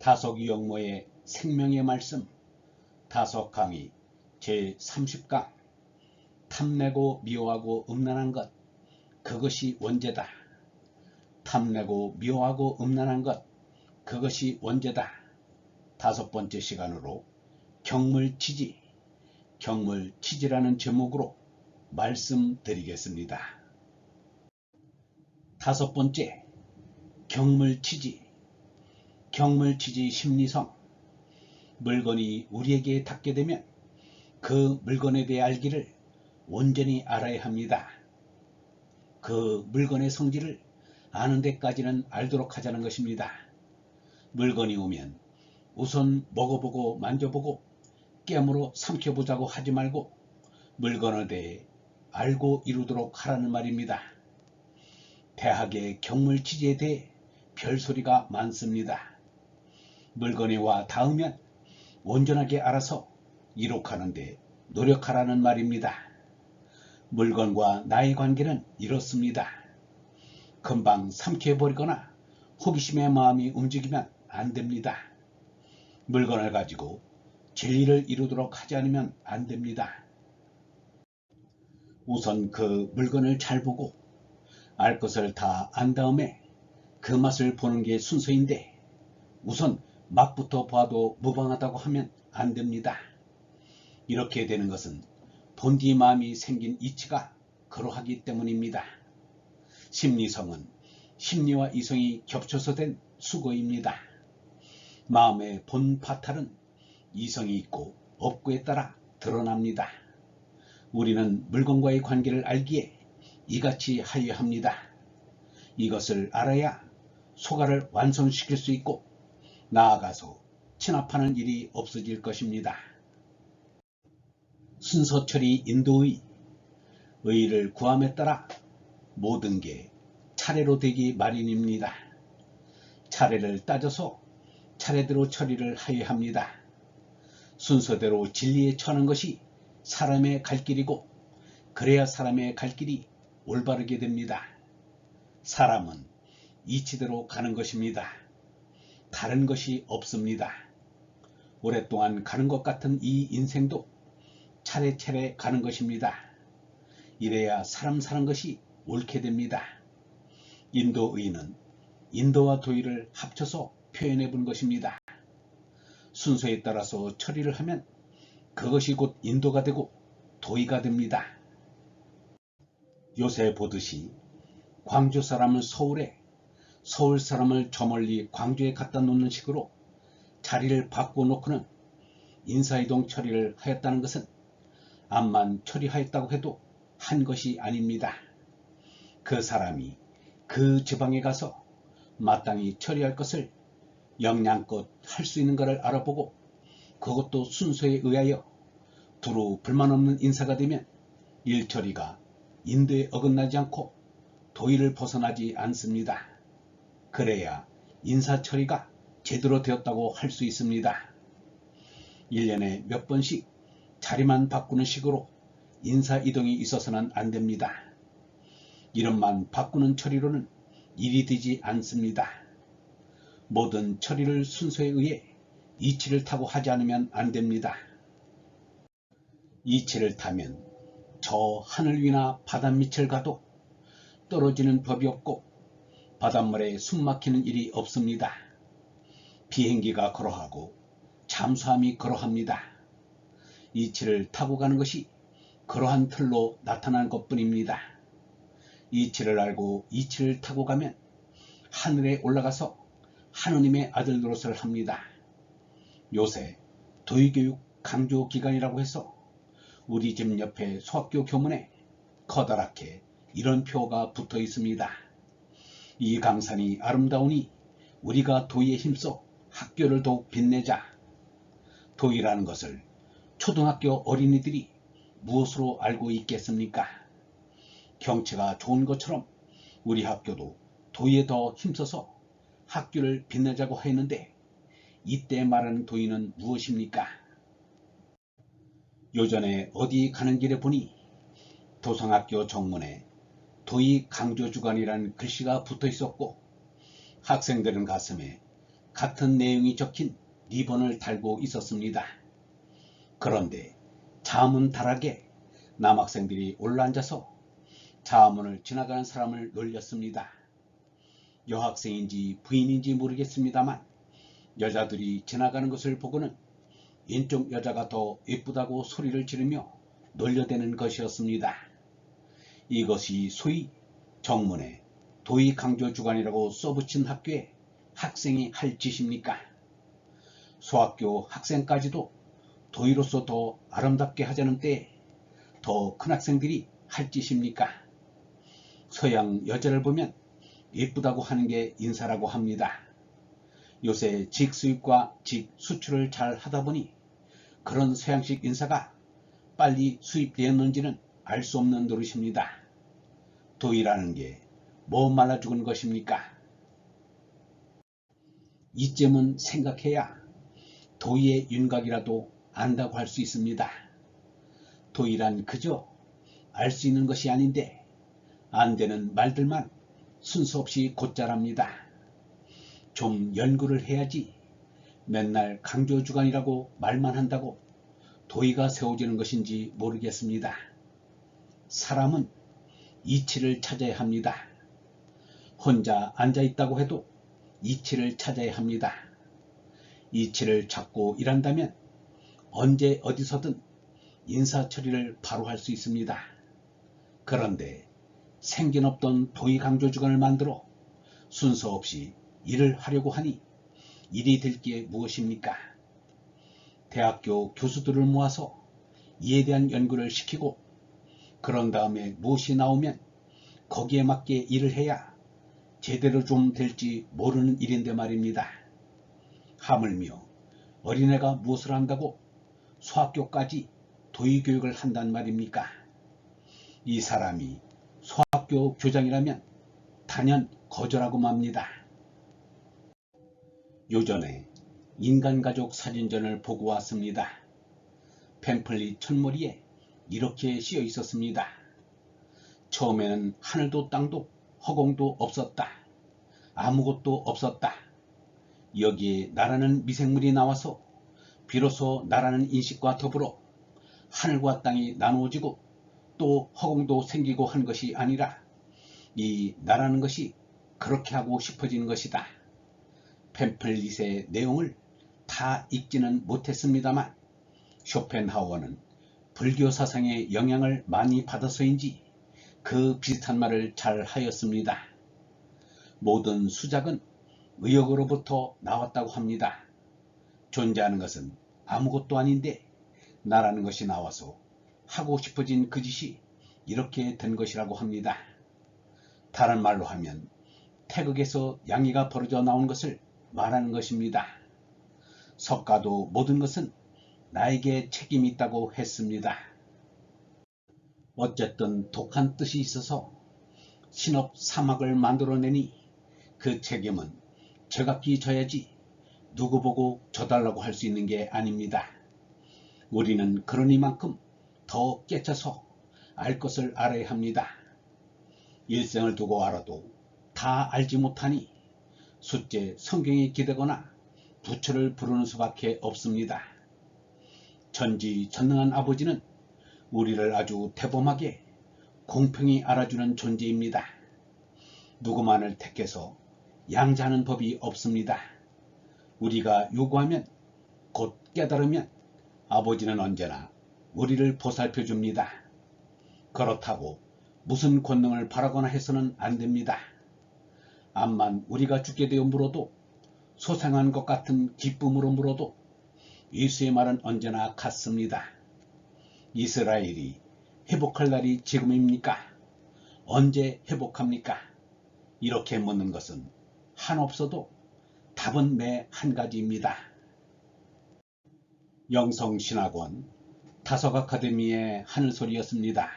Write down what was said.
다속 영모의 생명의 말씀 다속 강의 제30강 탐내고 미워하고 음란한 것 그것이 원죄다. 탐내고 미워하고 음란한 것 그것이 원죄다. 다섯 번째 시간으로 경물치지 경물치지라는 제목으로 말씀드리겠습니다. 다섯 번째 경물치지 경물치지 심리성 물건이 우리에게 닿게 되면 그 물건에 대해 알기를 온전히 알아야 합니다. 그 물건의 성질을 아는 데까지는 알도록 하자는 것입니다. 물건이 오면 우선 먹어보고 만져보고 깨물어 삼켜보자고 하지 말고 물건에 대해 알고 이루도록 하라는 말입니다. 대학의 경물치지에 대해 별소리가 많습니다. 물건이 와 닿으면 온전하게 알아서 이룩하는데 노력하라는 말입니다. 물건과 나의 관계는 이렇습니다. 금방 삼켜버리거나 호기심의 마음이 움직이면 안 됩니다. 물건을 가지고 진리를 이루도록 하지 않으면 안 됩니다. 우선 그 물건을 잘 보고 알 것을 다 안 다음에 그 맛을 보는 게 순서인데 우선 맛부터 봐도 무방하다고 하면 안 됩니다. 이렇게 되는 것은 본디 마음이 생긴 이치가 그러하기 때문입니다. 심리성은 심리와 이성이 겹쳐서 된 수거입니다. 마음의 본 파탈은 이성이 있고 없고에 따라 드러납니다. 우리는 물건과의 관계를 알기에 이같이 하여야 합니다. 이것을 알아야 소가를 완성시킬 수 있고 나아가서 진압하는 일이 없어질 것입니다. 순서처리 인도의 의를 구함에 따라 모든 게 차례로 되기 마련입니다. 차례를 따져서 차례대로 처리를 하여야 합니다. 순서대로 진리에 처하는 것이 사람의 갈 길이고 그래야 사람의 갈 길이 올바르게 됩니다. 사람은 이치대로 가는 것입니다. 다른 것이 없습니다. 오랫동안 가는 것 같은 이 인생도 차례차례 가는 것입니다. 이래야 사람 사는 것이 옳게 됩니다. 인도의는 인도와 도의를 합쳐서 표현해 본 것입니다. 순서에 따라서 처리를 하면 그것이 곧 인도가 되고 도의가 됩니다. 요새 보듯이 광주 사람을 서울에 서울 사람을 저 멀리 광주에 갖다 놓는 식으로 자리를 바꿔놓고는 인사이동 처리를 하였다는 것은 암만 처리하였다고 해도 한 것이 아닙니다. 그 사람이 그 지방에 가서 마땅히 처리할 것을 영양껏 할 수 있는 것을 알아보고 그것도 순서에 의하여 두루 불만 없는 인사가 되면 일 처리가 인도에 어긋나지 않고 도의를 벗어나지 않습니다. 그래야 인사 처리가 제대로 되었다고 할 수 있습니다. 1년에 몇 번씩 자리만 바꾸는 식으로 인사 이동이 있어서는 안 됩니다. 이름만 바꾸는 처리로는 일이 되지 않습니다. 모든 처리를 순서에 의해 이치를 타고 하지 않으면 안 됩니다. 이치를 타면 저 하늘 위나 바닷 밑을 가도 떨어지는 법이 없고 바닷물에 숨 막히는 일이 없습니다. 비행기가 그러하고 잠수함이 그러합니다. 이치를 타고 가는 것이 그러한 틀로 나타난 것 뿐입니다. 이치를 알고 이치를 타고 가면 하늘에 올라가서 하느님의 아들 노릇을 합니다. 요새 도의교육 강조 기간이라고 해서 우리 집 옆에 소학교 교문에 커다랗게 이런 표가 붙어 있습니다. 이 강산이 아름다우니 우리가 도의에 힘써 학교를 더욱 빛내자. 도의라는 것을 초등학교 어린이들이 무엇으로 알고 있겠습니까? 경치가 좋은 것처럼 우리 학교도 도의에 더 힘써서 학교를 빛내자고 했는데 이때 말하는 도의는 무엇입니까? 요전에 어디 가는 길에 보니 도성학교 정문에 도의 강조 주간이라는 글씨가 붙어 있었고 학생들은 가슴에 같은 내용이 적힌 리본을 달고 있었습니다. 그런데 자문 다락에 남학생들이 올라앉아서 자문을 지나가는 사람을 놀렸습니다. 여학생인지 부인인지 모르겠습니다만 여자들이 지나가는 것을 보고는 왼쪽 여자가 더 예쁘다고 소리를 지르며 놀려대는 것이었습니다. 이것이 소위 정문에 도의 강조 주관이라고 써붙인 학교에 학생이 할 짓입니까? 소학교 학생까지도 도의로서 더 아름답게 하자는 때에 더 큰 학생들이 할 짓입니까? 서양 여자를 보면 예쁘다고 하는 게 인사라고 합니다. 요새 직수입과 직수출을 잘 하다 보니 그런 서양식 인사가 빨리 수입되었는지는 알 수 없는 노릇입니다. 도의라는 게 뭐 말라 죽은 것입니까? 이쯤은 생각해야 도의의 윤곽이라도 안다고 할 수 있습니다. 도의란 그저 알 수 있는 것이 아닌데 안 되는 말들만 순서 없이 곧잘합니다. 좀 연구를 해야지 맨날 강조주간이라고 말만 한다고 도의가 세워지는 것인지 모르겠습니다. 사람은 이치를 찾아야 합니다. 혼자 앉아 있다고 해도 이치를 찾아야 합니다. 이치를 찾고 일한다면 언제 어디서든 인사 처리를 바로 할 수 있습니다. 그런데 생긴 없던 도의 강조 주간을 만들어 순서 없이 일을 하려고 하니 일이 될 게 무엇입니까? 대학교 교수들을 모아서 이에 대한 연구를 시키고 그런 다음에 무엇이 나오면 거기에 맞게 일을 해야 제대로 좀 될지 모르는 일인데 말입니다. 하물며 어린애가 무엇을 한다고 소학교까지 도의교육을 한단 말입니까? 이 사람이 소학교 교장이라면 단연 거절하고 맙니다. 요전에 인간가족 사진전을 보고 왔습니다. 팸플릿 첫머리에 이렇게 씌어 있었습니다. 처음에는 하늘도 땅도 허공도 없었다. 아무것도 없었다. 여기에 나라는 미생물이 나와서 비로소 나라는 인식과 더불어 하늘과 땅이 나누어지고 또 허공도 생기고 한 것이 아니라 이 나라는 것이 그렇게 하고 싶어지는 것이다. 팸플릿의 내용을 다 읽지는 못했습니다만 쇼펜하우어는 불교 사상의 영향을 많이 받아서인지 그 비슷한 말을 잘 하였습니다. 모든 수작은 의욕으로부터 나왔다고 합니다. 존재하는 것은 아무것도 아닌데 나라는 것이 나와서 하고 싶어진 그 짓이 이렇게 된 것이라고 합니다. 다른 말로 하면 태극에서 양이가 벌어져 나온 것을 말하는 것입니다. 석가도 모든 것은 나에게 책임이 있다고 했습니다. 어쨌든 독한 뜻이 있어서 신업 사막을 만들어내니 그 책임은 제각기 져야지 누구 보고 져달라고 할 수 있는 게 아닙니다. 우리는 그러니만큼 더 깨쳐서 알 것을 알아야 합니다. 일생을 두고 알아도 다 알지 못하니 숫제 성경에 기대거나 부처를 부르는 수밖에 없습니다. 전지전능한 아버지는 우리를 아주 대범하게 공평히 알아주는 존재입니다. 누구만을 택해서 양자하는 법이 없습니다. 우리가 요구하면 곧 깨달으면 아버지는 언제나 우리를 보살펴 줍니다. 그렇다고 무슨 권능을 바라거나 해서는 안 됩니다. 암만 우리가 죽게 되어 물어도 소생한 것 같은 기쁨으로 물어도 예수의 말은 언제나 같습니다. 이스라엘이 회복할 날이 지금입니까? 언제 회복합니까? 이렇게 묻는 것은 한없어도 답은 매 한 가지입니다. 영성신학원 다석 아카데미의 하늘소리였습니다.